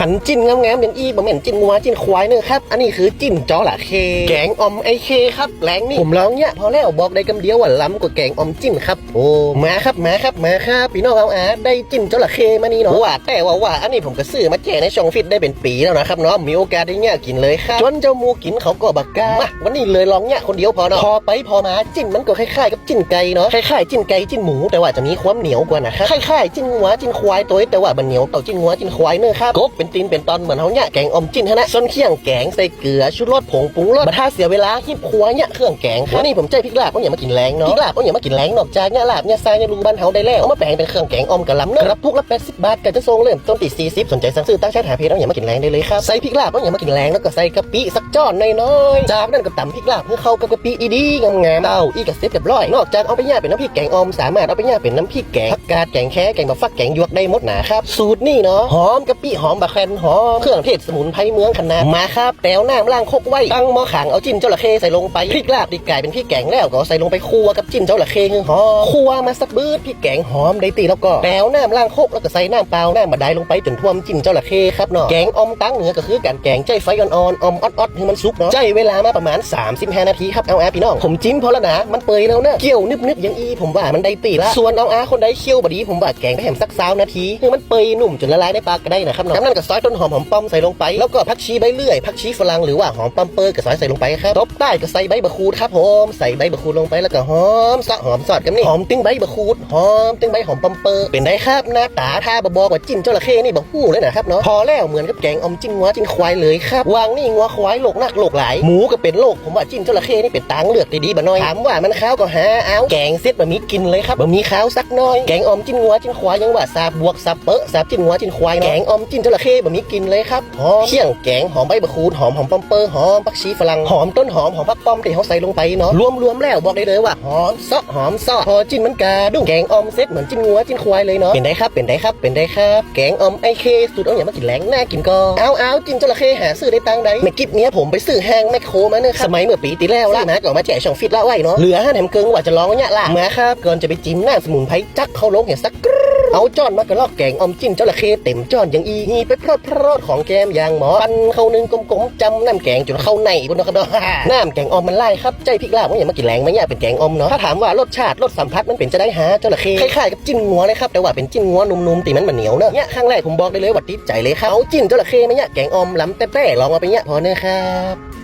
หันจิ้นงามๆอย่างอีบ่แม่นจิ้นงัวจิ้นควายเนอครับ อันนี้คือจิ้นจอละเค แกงอมไอเคครับแหลงนี่ผมลองเนี่ยพอแล้วบอกได้คำเดียวว่าล้ำกว่าแกงอมจิ้นครับโอ้มาครับมาครับมาครับพี่น้องเอาอาได้จิ้นจอระเข้มานี่เนาะว่าแต่ว่าว่าอันนี้ผมก็ซื้อมาแจกในช่องฟิตได้เป็นปีแล้วนะครับเนาะมีโอกาสได้เนี่ยกินเลยครับจนเจ้ามูกินเขาก็บักก้ามาวันนี้เลยลองเนี่ยคนเดียวพอเนาะพอไปพอมาจิ้นมันก็คล้ายๆกับจิ้นไก่เนาะคล้ายๆจิ้นไก่จิ้นหมูแต่ว่าจะมีความเหนียวกว่านะครับคล้ายๆจิ้นงัวจิ้นควายตัวแต่ว่ามันเหนียวเต่าจิ้นงัวจิ้นควายเนอะครับกบเป็นตีนเป็นตอนเหมือนเขาเนี่ยแกงอมจิ้นฮะนะส้นเคี่ยงแกงใส่เกลือชูรสผงปรุงรสมาถ้าเสียเวลาฮิบครัวเนี่ยเครื่องแกงครับวันนี้ผมใจพริกลาบก็อย่ามากินแรงเนาะพริกลาบก็อย่ามากินแรงนอกจากเนี่ยลาบเนี่ยทรายเนี่ยลุงบ้านเฮาได้แล้วเอามาแปลงเป็นเครื่องแกงอมกะลำเนอะรับพวกละ80บบาทก็จะส่งเริ่มต้นตี40สนใจสั่งซื้อตั้งแชทหาเพจเอาอย่ามากินแรงได้เลยครับใส่พริกลาบก็อย่ามากินแรงแล้วก็ใส่กะปิสักจ้อนน้อยๆจากนั้นก็ตำพริกลาบให้เข้ากับกะปิดีๆงามๆเต้าอีกกระเซ็ตเรียบร้อยนอกจากเอาไปย่างเป็นน้ำพริกแกงอมสามารถเอาไปย่างเป็นน้ำพริกแกงผักกาดแกงแค่แกงแบบฟักแกงยวกได้หมดหนาครับสูตรนี่เนาะหอมกะปิหอมบะแคนหอมเครื่องเทศสมุนไพรเมืองขนาดมาครับแต้วน้ำล่างคกไว้ตั้งหม้อขังเอาจิ้นจระเข้ใส่ลงไปพริกลาบดีกลายเป็นพริกแกงแล้วก็ใส่ลงไปคั่วกับจิ้นจระเข้คือหอมคั่วมาสักบืดพริกแกงหอมได้ตีแล้วก็แต้วน้ำล่างคกแล้วก็ใส่น้ำเปล่าน้ำบะได้ลงไปจนท่วมจิ้นจระเข้ครับเนาะแกงอมตั้งเหนือก็คือการแกงใจไฟอ่อนๆออมออดๆให้มันสุกเนาะใจเวลามาประมาณ 35 นาทีครับเอาอาพี่น้องผมจิ้มพอแล้วนะมันเปื่อยแล้วเนอะเกี่ยวนึบๆอยังอีผมว่ามันได้ตีละส่วนเอาอาคนใดเคี่ยวบดีผมว่าแกงไปแหมสักสาวนาทีคือมันเปื่อยนุ่มจนละลายในปากก็ได้นะครับเนาะจากนั้นก็ซอยต้นหอมหอมป้อมใส่ลงไป แล้วก็ผักชีใบเลื่อยผักชีฝรั่งหรือว่าหอมปัมเปอร์ก็ซอยใส่ลงไปครับตบใต้ก็ใส่ใบบะคูดครับผมใส่ใบบะคูดลงไปแล้วก็หอมซะหอมสอดกันนี่หอมติ้งใบบะคูดหอมติ้งใบหอมปัมเปอร์เป็นได้ครับหน้าตาท่าบะบอกว่าจิ้นจระเข้นี่บะหู้เลยนะครับเนาะพอแล้วเหมือนกับแกงอมจิ้นงัวจิ้นควายเลยครับวางนี่งัวควายโลกนักโลกหลายหมูก็เป็นโลกผมว่าจิ้นจระเข้นี่เป็นตังเลือกดีๆบะน้อยถามว่ามันข้าวก็หาเอาแกงเซ็ตบะมีกินเลยครับบะมีข้าวสักน้อยแกงอมจิ้นงัวจิ้นควายยังว่าซาบวกซาเปอะซาจิ้นงัวจิ้นควายแกงอมจิ้นจระเข้บะมีกินเลยครับหอมเคี่ยงแกงหอมใบบะคูดหอมหอมปัมเปอร์หอมผักชีฝรั่งหอมต้นหอมหอมผักป้อมที่เขาใส่ลงไปเนาะรวมๆแล้วบอกได้เลยว่าหอมซะหอมซอพอจิ้นมันกาดุ้งแกงอมเซ็ตเหมือนจิ้นงัวจิ้นควายเลยเนาะเป็นได้ครับเป็นได้ครับเป็นได้ครับแกงอมไอเคสูตรเอาอย่างมากินแหลงน่ากินก็เอาเอาจิ้นจระเข้หาซื้อได้ตังใดเมื่อกี้เนี้ยผมไปซื้อแห้งแมคโครมาเนอะครับสมัยเมื่อปีที่แล้วละนะก่อนมาแจกช่องฟิตละไว้เนาะเหลือห้าแหนมเกิงว่าจะลองเนี่ยล่ะมาครับก่อนจะไปจิ้มหน้าสมุนไพรจักเข้าลงเห็นสักกรึ๊ด เอาจ้อนมากระลอกแกงอมจิ้นจระเข้เต็มจ้อนอย่างอีฮีไปพรอดพรอดของแกมอย่างหมอปันเข้านึงกลมๆจำน้ำแกงจนเข้าในบนนกระดอน้ำแกงอมมันไล่ครับใจพริกลาบว่าอย่ามากินแรงไหมเนี่ยเป็นแกงอมเนาะถ้าถามว่ารสชาติรสสัมผัสมันเป็นจะได้หาเจระเข้คล้ายๆกับจิ้นงัวเลยครับแต่ว่าเป็นจิ้นงัวนุ่มๆตีมันมันเหนียวเนอะเนี่ยครั้งแรกผมบอกได้เลยว่าติดใจเลยครับเอาจิ้นจระเข้ไหมเนี่ยแกงอมล้ำแต่ๆลองเอาไปเนี่ยพอเนอะครับ